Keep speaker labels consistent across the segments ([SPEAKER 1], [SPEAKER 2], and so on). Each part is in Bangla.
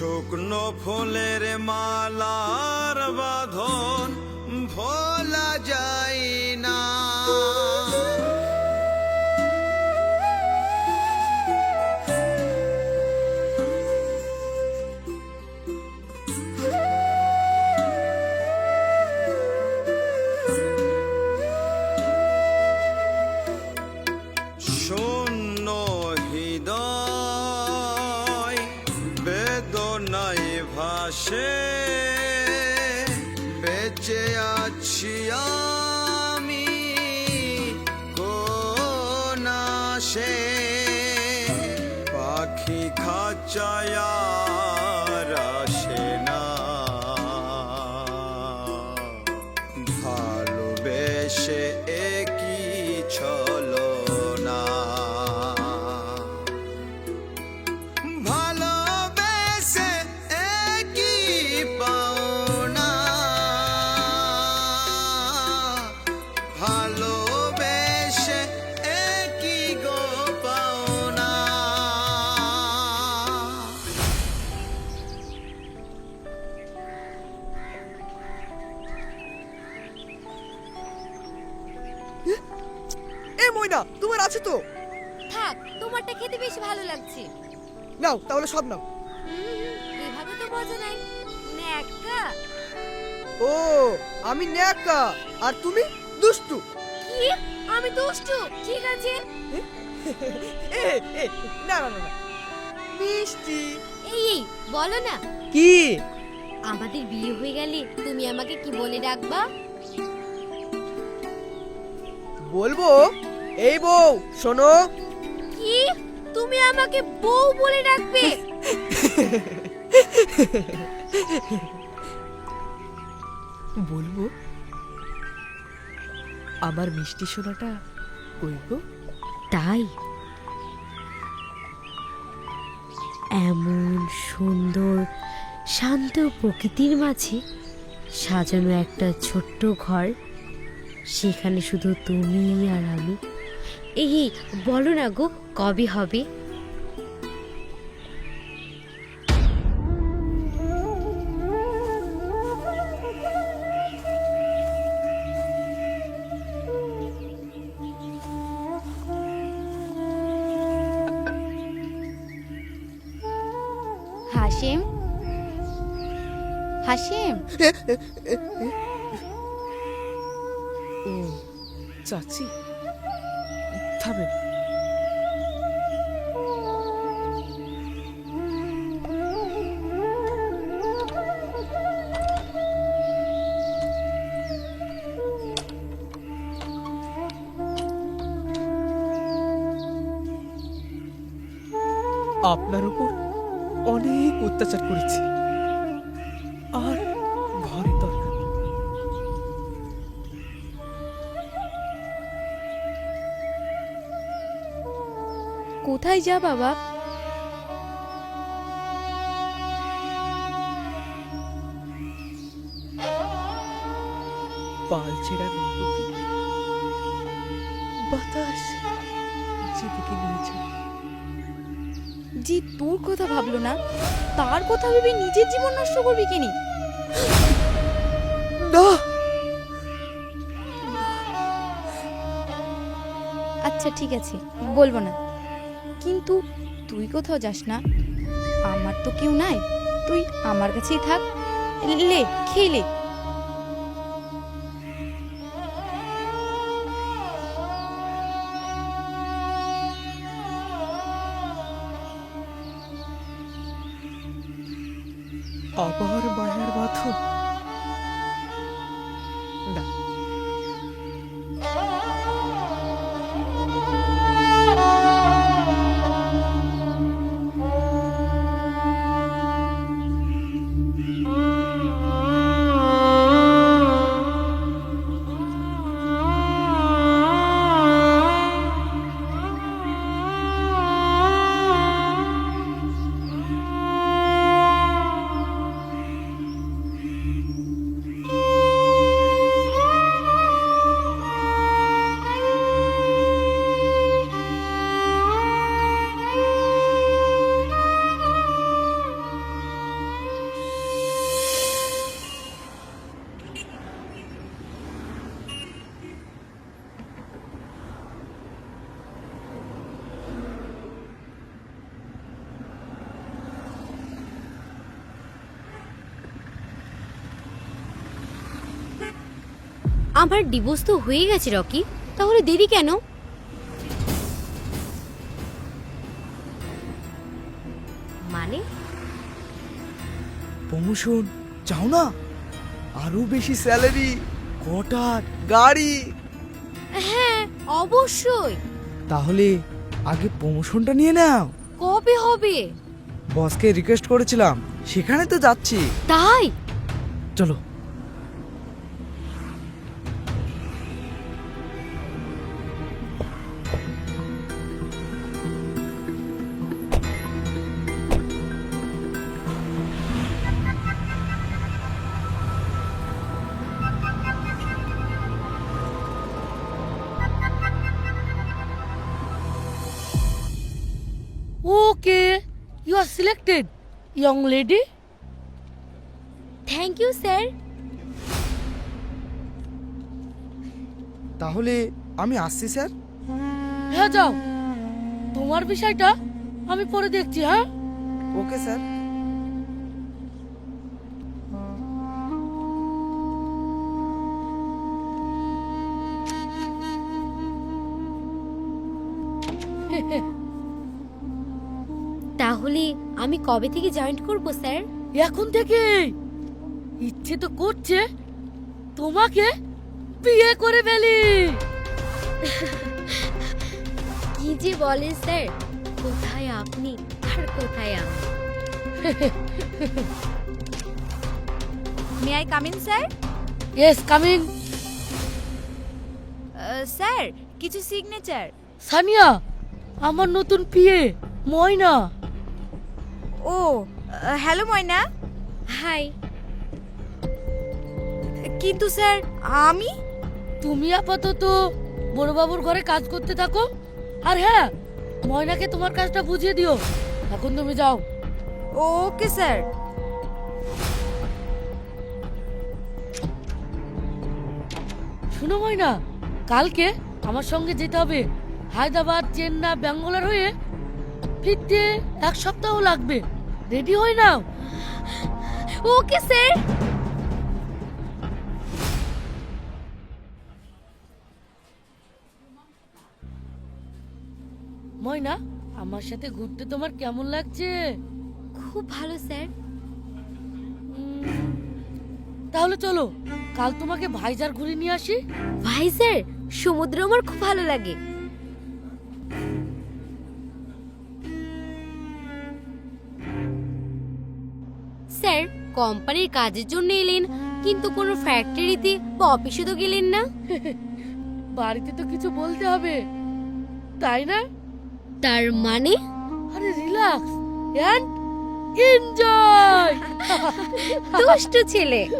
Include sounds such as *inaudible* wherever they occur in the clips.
[SPEAKER 1] শুকনো ফুলের মালার বাঁধন ভোলা যায় না।
[SPEAKER 2] নাও
[SPEAKER 3] এভাবে তো মজা নাই ন্যাকা
[SPEAKER 2] ও আমি ন্যাকা আর তুমি দুষ্টু।
[SPEAKER 3] কি? আমি দুষ্টু ঠিক আছে।
[SPEAKER 2] না না না। মিষ্টি।
[SPEAKER 3] এই এই বলো না।
[SPEAKER 2] কি?
[SPEAKER 3] আমাদের বিয়ে হয়ে গেলে তুমি আমাকে কি বলে ডাকবা?
[SPEAKER 2] বলব? এই বউ শোনো।
[SPEAKER 3] কি? তুমি আমাকে বউ বলে ডাকবে?
[SPEAKER 2] বলব, আমার মিষ্টি সোনাটা কইবো
[SPEAKER 3] তাই। এমন সুন্দর, শান্ত প্রকৃতির মাঝে সাজানো একটা ছোট্ট ঘর। সেখানে শুধু তুমি আর আমি। এই, বলো না গো, কবে হবে?
[SPEAKER 2] ও চাচি থামেন আপনার উপর অনেক অত্যাচার করেছি।
[SPEAKER 4] কোথায় যা বাবা।
[SPEAKER 2] বাতাস যেদিকে নিয়ে যায়।
[SPEAKER 4] জি তোর কথা ভাবলো না। তার কথা ভেবে নিজের জীবন নষ্ট করবি কিনি?
[SPEAKER 2] না।
[SPEAKER 4] আচ্ছা ঠিক আছে। বলব না। কিন্তু তুই কোথাও যাস না? আমার তো কেউ নাই। তুই আমার কাছেই থাক। লে খেলে
[SPEAKER 2] আবার
[SPEAKER 3] আমার ডিভোর্স তো হয়ে গেছে রকি। তাহলে দেরি কেন? মানে?
[SPEAKER 5] প্রমোশন চাও না? আরও বেশি স্যালারি কোটার গাড়ি।
[SPEAKER 3] হ্যাঁ অবশ্যই।
[SPEAKER 5] তাহলে আগে প্রমোশনটা নিয়ে নাও।
[SPEAKER 3] কবে হবে?
[SPEAKER 5] বসকে রিকোয়েস্ট করেছিলাম সেখানে তো যাচ্ছি।
[SPEAKER 3] তাই?
[SPEAKER 5] চলো।
[SPEAKER 6] You selected young lady
[SPEAKER 3] thank you sir
[SPEAKER 5] তাহলে আমি আসছি স্যার।
[SPEAKER 6] হ্যাঁ যাও। তোমার বিষয়টা আমি পরে দেখছি হ্যাঁ?
[SPEAKER 5] Okay sir.
[SPEAKER 3] আমি কবে থেকে জয়েন করব স্যার?
[SPEAKER 6] এখন থেকে ইচ্ছে তো করছে তোমাকে বিয়ে করে ফেলি।
[SPEAKER 3] কি যে বলেন স্যার? কোথায় আপনি আর কোথায় আমি?
[SPEAKER 7] May I come in sir?
[SPEAKER 6] Yes coming
[SPEAKER 7] sir কিছু সিগনেচার
[SPEAKER 6] সানিয়া আমার নতুন বিয়ে ময়না।
[SPEAKER 7] ও হ্যালো ময়না।
[SPEAKER 3] হাই।
[SPEAKER 7] কিন্তু স্যার আমি?
[SPEAKER 6] তুমি আপাতত বড়বাবুর ঘরে কাজ করতে থাকো। আর হ্যাঁ ময়নাকে তোমার কাজটা বুঝিয়ে দিও। এখন তুমি যাও।
[SPEAKER 7] Okay sir.
[SPEAKER 6] শুনো ময়না কালকে আমার সঙ্গে যেতে হবে। হায়দ্রাবাদ চেন্নাই ব্যাঙ্গালোর হয়ে ফিরতে এক সপ্তাহ লাগবে। রেডি হয়ে নাও।
[SPEAKER 3] Okay sir.
[SPEAKER 6] ময়না আমার সাথে ঘুরতে তোমার কেমন লাগছে?
[SPEAKER 3] খুব ভালো স্যার।
[SPEAKER 6] তাহলে চলো কাল তোমাকে ভাইজার ঘুরে নিয়ে আসি।
[SPEAKER 3] ভাই স্যার সমুদ্র আমার খুব ভালো লাগে। স্যার কোম্পানির কাজের জন্য এলেন কিন্তু কোনো ফ্যাক্টরিতে বা অফিসে তো গেলেন না। *laughs*
[SPEAKER 6] বাড়িতে তো কিছু বলতে হবে। তাই না?
[SPEAKER 3] তার মানে?
[SPEAKER 6] আরে রিল্যাক্স এন্ড এনজয়
[SPEAKER 3] দুষ্ট ছেলে। *laughs*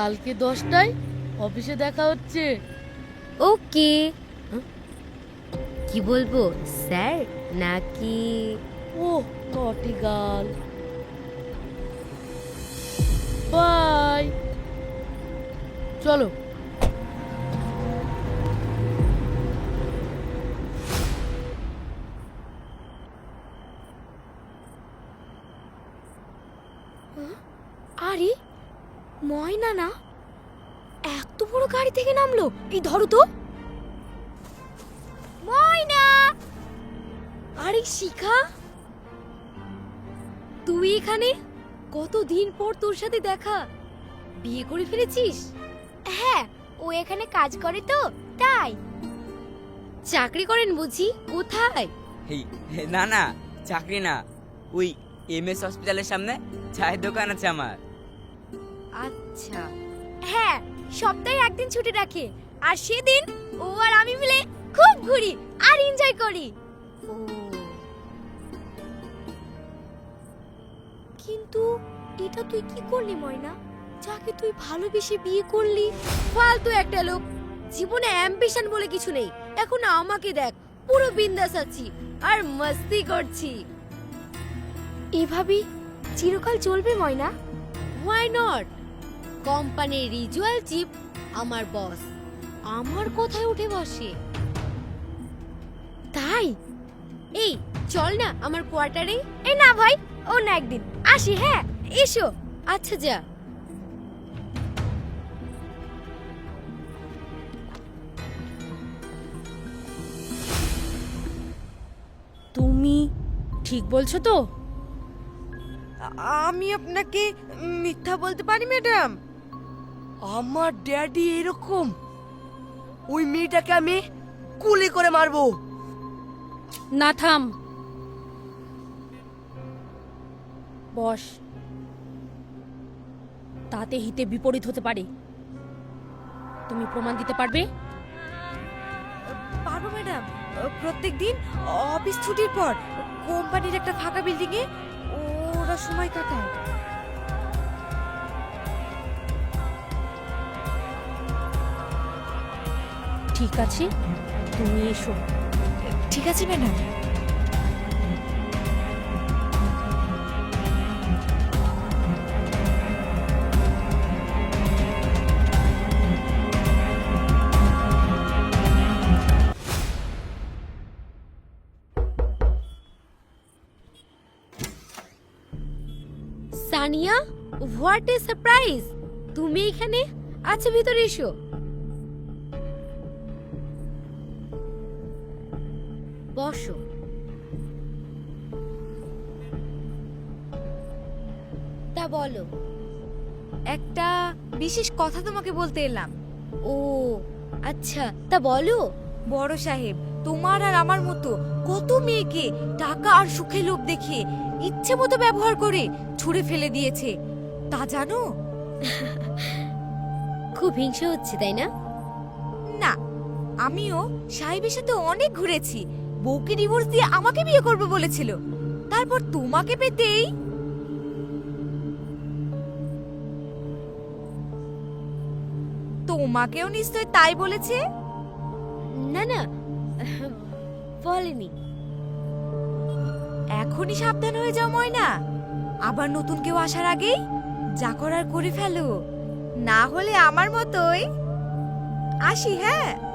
[SPEAKER 6] কালকে দশটায় অফিসে দেখা হচ্ছে।
[SPEAKER 3] ওকে। কি বলব স্যার? নাকি
[SPEAKER 6] ও কটি গাল বাই চলো।
[SPEAKER 3] এই ধরো তো। ময়না! আরে শিখা! তুই এখানে? কতদিন পর তোর সাথে দেখা? বিয়ে করে ফেলেছিস? হ্যাঁ ও এখানে কাজ করে তো তাই। চাকরি করেন বুঝি? কোথায়?
[SPEAKER 8] হেই হে, না না চাকরি না। ওই এম এস হসপিটালের সামনে চায়ের দোকান আছে আমার।
[SPEAKER 3] আচ্ছা।
[SPEAKER 9] হ্যাঁ সপ্তাহে একদিন ছুটি রাখে। আর সেদিন ও আর আমি মিলে খুব ঘুরি আর এনজয় করি।
[SPEAKER 3] কিন্তু এটা তুই কি করলি ময়না? যাকে তুই ভালোবেসে বিয়ে করলি। ফালতু একটা লোক। জীবনে অ্যাম্বিশন বলে কিছু নেই। এখন আমাকে দেখ পুরো বিন্দাস আছি আর মস্তি করছি। এভাবে চিরকাল চলবে ময়না? হোয়াই নট কোম্পানির রিজুয়াল চিপ আমার বস আমার কথায় উঠে বসে। তাই? এই, চল না আমার কোয়ার্টারে। এই না ভাই ও না একদিন। আসি হ্যাঁ এসো। আচ্ছা যা।
[SPEAKER 6] তুমি ঠিক বলছো তো?
[SPEAKER 2] আমি আপনাকে মিথ্যা বলতে পারি, ম্যাডাম? আমার ড্যাডি এরকম। ওই মেয়েটাকে আমি কুলি করে মারবো।
[SPEAKER 6] না থাম। বস। তাতে হিতে বিপরীত হতে পারে। তুমি প্রমাণ দিতে পারবে?
[SPEAKER 2] পারব ম্যাডাম। প্রত্যেক দিন অফিস ছুটির পর কোম্পানির একটা ফাঁকা বিল্ডিং এ ওরা সময় কাটায়।
[SPEAKER 6] ঠিক আছে? তুমি এসো।
[SPEAKER 2] ঠিক আছে, madam?
[SPEAKER 3] Sania what a surprise তুমি এখানে? আচ্ছা ভিতরে এসো। বসো তা বলো
[SPEAKER 7] একটা বিশেষ কথা তোমাকে বলতে এলাম।
[SPEAKER 3] ও আচ্ছা তা বলো।
[SPEAKER 7] বড় সাহেব তোমার আর আমার মতো কত মেয়েকে টাকা আর সুখে লোভ দেখিয়ে ইচ্ছে মতো ব্যবহার করে ছুঁড়ে ফেলে দিয়েছে তা জানো? *laughs*
[SPEAKER 3] খুব হিংসা হচ্ছে তাই না?
[SPEAKER 7] না আমিও সাহেবের সাথে অনেক ঘুরেছি বউকে ডিভোর্স দিয়ে আমাকে বিয়ে করবে বলেছিল। তারপর তোমাকে পেতেই তোমাকেও নিশ্চয় তাই বলেছে?
[SPEAKER 3] না না বলেনি।
[SPEAKER 7] এখনই সাবধান হয়ে যাও ময়না। আবার নতুন কেউ আসার আগেই যা করার করে ফেলো। না হলে আমার মতোই। আসি হ্যাঁ?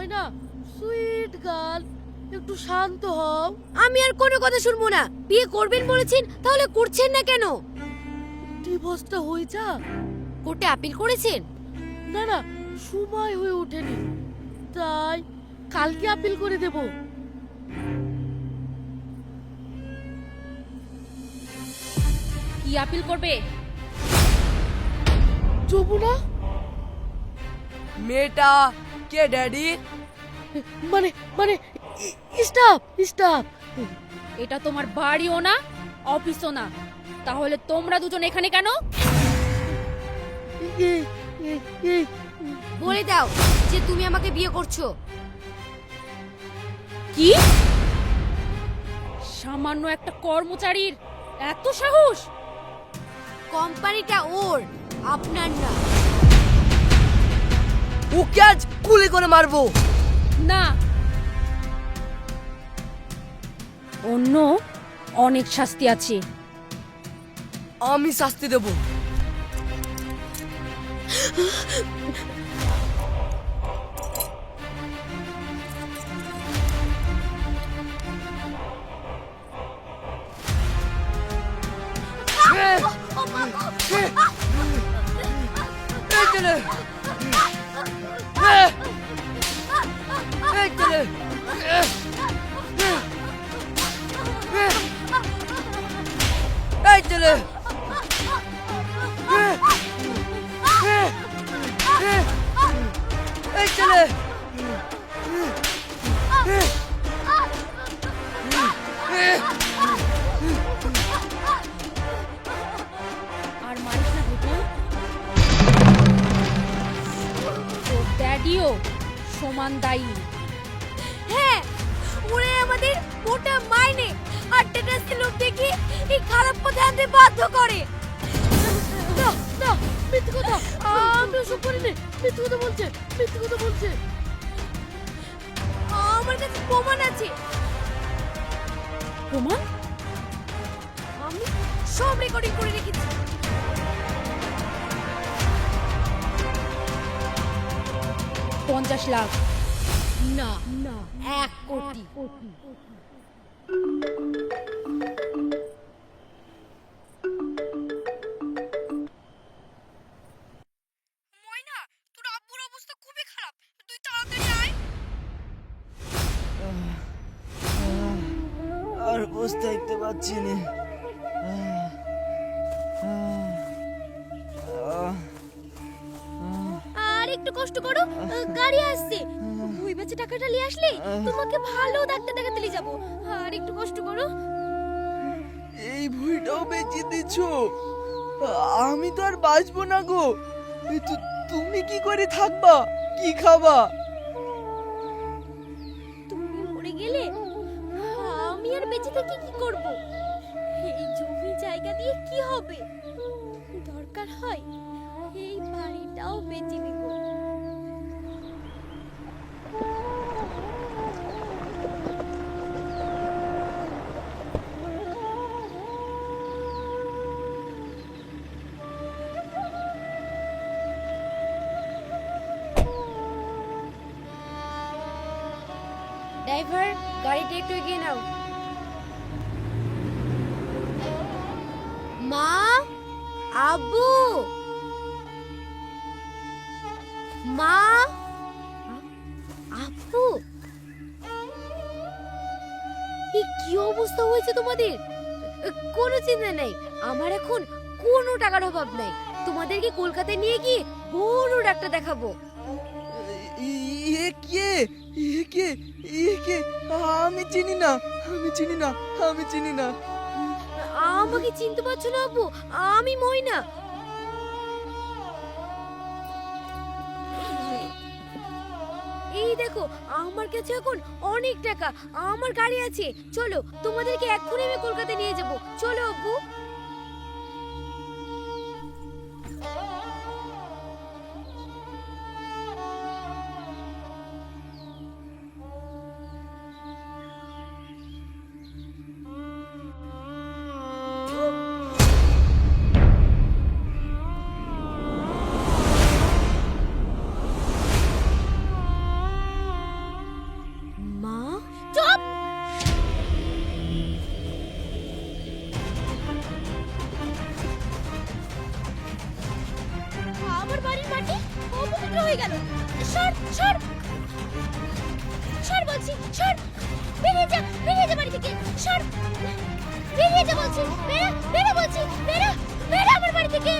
[SPEAKER 6] ময়না সুইট গার্ল একটু শান্ত হও।
[SPEAKER 3] আমি আর কোনো কথা শুনব না। বিয়ে করবেন বলেছেন তাহলে করছেন না কেন?
[SPEAKER 6] ডিভোর্সটা হয়ে যা
[SPEAKER 3] কোর্টে আপিল করেছেন?
[SPEAKER 6] না না সময় হয়ে ওঠেনি। তাই কালকে আপিল করে দেব।
[SPEAKER 7] কি আপিল করবে?
[SPEAKER 6] যমুনা?
[SPEAKER 2] মেয়েটা কে ড্যাডি
[SPEAKER 6] মানে মানে স্টাফ স্টাফ
[SPEAKER 7] এটা তোমার বাড়িও না অফিসও না। তাহলে তোমরা দুজন এখানে কেন?
[SPEAKER 3] বলে দাও যে তুমি আমাকে বিয়ে করছ।
[SPEAKER 7] কি? সামান্য একটা কর্মচারীর এত সাহস?
[SPEAKER 3] কোম্পানিটা ওর আপনার না।
[SPEAKER 2] ওকে আজ কুলি করে মারবো
[SPEAKER 7] না অন্য অনেক শাস্তি আছে
[SPEAKER 2] আমি শাস্তি দেব এই ছেলে!
[SPEAKER 3] প্রমাণ আছে।
[SPEAKER 7] প্রমাণ?
[SPEAKER 3] আমি সব রেকর্ডিং করে রেখেছি।
[SPEAKER 7] পঞ্চাশ লাখ।
[SPEAKER 3] না না, এক কোটি। ময়না তোমাকে ভালো ডাক্তার দেখাতে নিয়ে যাব। আর একটু কষ্ট করো।
[SPEAKER 10] এই ভুঁইটাও বেঁচে দিছ। আমি তো আর বাঁচবো না গো। তুমি কি করে থাকবা? কি খাবা?
[SPEAKER 3] তুমি মরে গেলে আমি আর বেঁচে থেকে কি করব? এই জমি জায়গা দিয়ে কি হবে? দরকার হয় এই বাড়িটাও বেচে দিব ড্রাইভার, গাড়িটা একটু এগিয়ে নাও। মা, আব্বু। মা, আব্বু। এই কি অবস্থা হয়েছে তোমাদের? কোনো চিন্তা নেই। আমার এখন কোনো টাকার অভাব নাই। তোমাদেরকে কলকাতায় নিয়ে গিয়ে বড় ডাক্তার দেখাবো।
[SPEAKER 10] ইয়ে কে? ইয়ে কে? ইয়ে কে? আমি চিনি না, আমি চিনি না, আমি চিনি না।
[SPEAKER 3] আমাকে চিনতে পারছ না আব্বু? আমি ময়না। এই দেখো, আমার কাছে এখন অনেক টাকা, আমার গাড়ি আছে। চলো, তোমাদেরকে এক্ষুনি আমি কলকাতা নিয়ে যাব। চলো আব্বু। বলছি, সর। বেরিয়ে যা বেরিয়ে যা বাড়ি থেকে, সর। বেরিয়ে যা বলছি, বেরা বেরা বলছি, বেরা বেরা আমার বাড়ি থেকে।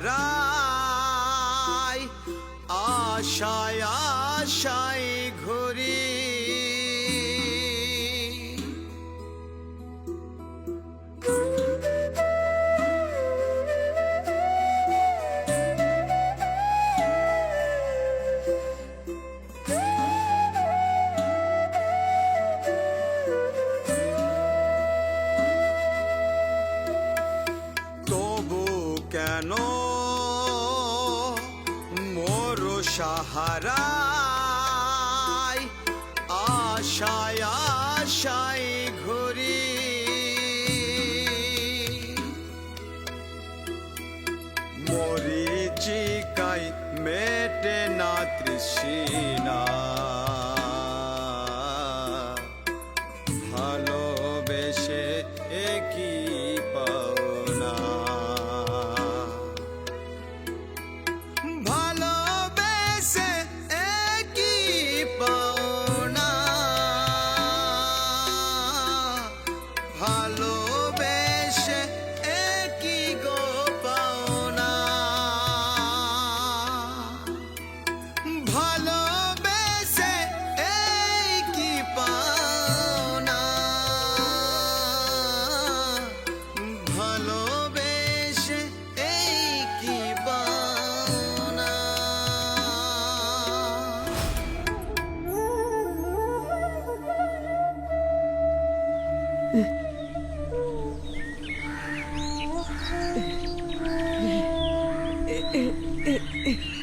[SPEAKER 1] Ferrari.